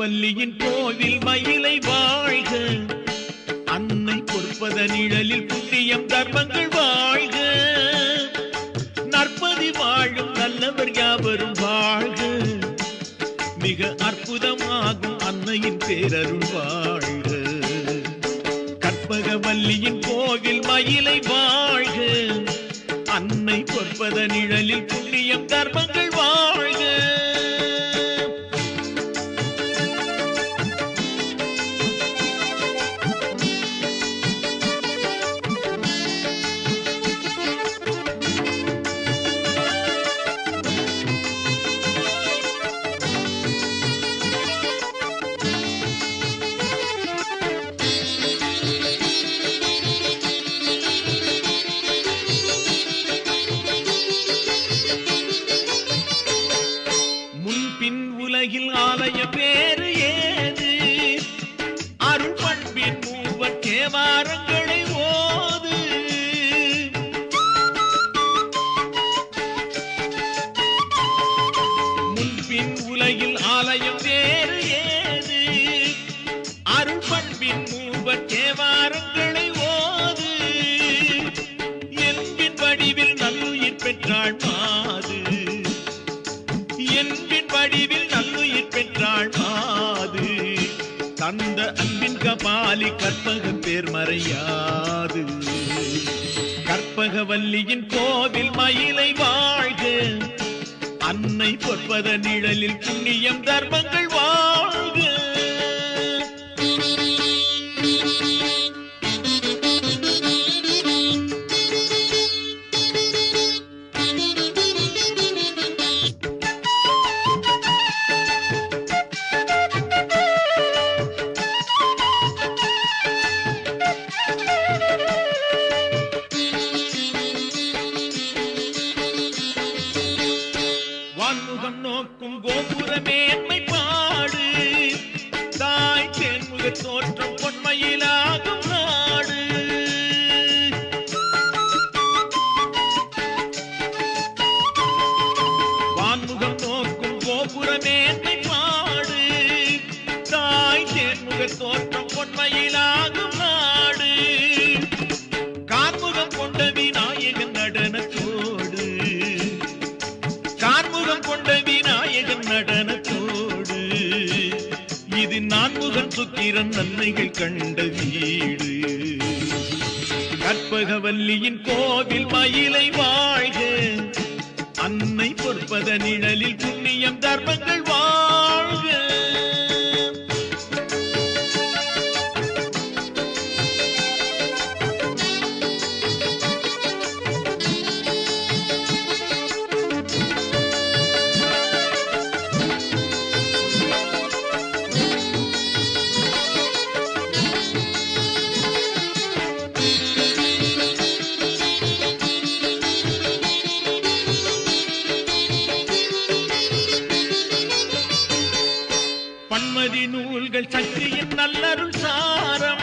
பூவல்லியின் கோவில் மயிலை வாழ்க. அன்னை பொறுப்பத நிழலில் புண்ணியம் தர்மங்கள் வாழ்க. நற்பதி வாழும் நல்லவர் யாவரும் வாழ்க. மிக அற்புதமாகும் அன்னையின் பேரருள் வாழ்க. கற்பக வல்லியின் கோவில் மயிலை வாழ்க. அன்னை பொற்பத நிழலில் புண்ணியம் தர்மங்கள் வாழ்க. உலகில் பேரு ஏது? அருள் பண்பின் மூவர் தேவாரங்களை ஓது. முன்பின் உலகில் ஆலயம் வேறு ஏது? அருள் பண்பின் மூவர் தேவாரங்களை கற்பக பேர் மறையாது. கற்பகவல்லியின் கோவில் மயிலை வாழ்க. அன்னை பொற்பத நிழலில் புண்ணியம் தர்மங்கள் வாழ்க. நோக்கும் கோபுரமே மேன்மை பாடு. தாய் தேன்முக தோற்றம் இது நான்முகன் சுக்கிரன் நன்மைகள் கண்ட வீடு. கற்பகவல்லியின் கோவில் மயிலை வாழ்க. அன்னை பொற்பத நிழலில் புண்ணியம் தர்மங்கள் வாழ்க. எங்கள் சக்தியின் நல்லருள் சாரம்.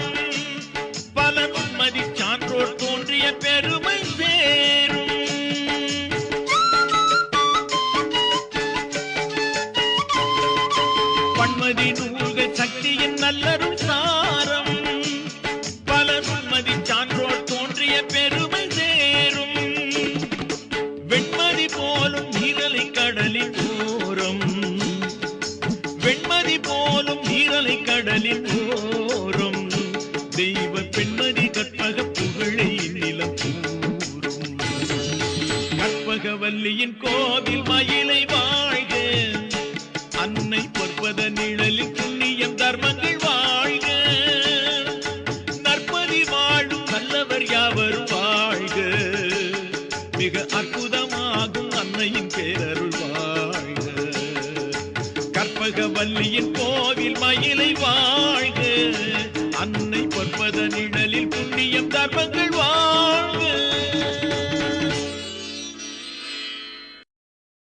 பல நுண்மதி சான்றோர் தோன்றிய பெருமை சேரும் பன்மதி நூல்கள் சக்தியின் நல்லருள் மிக அற்புதமாகும்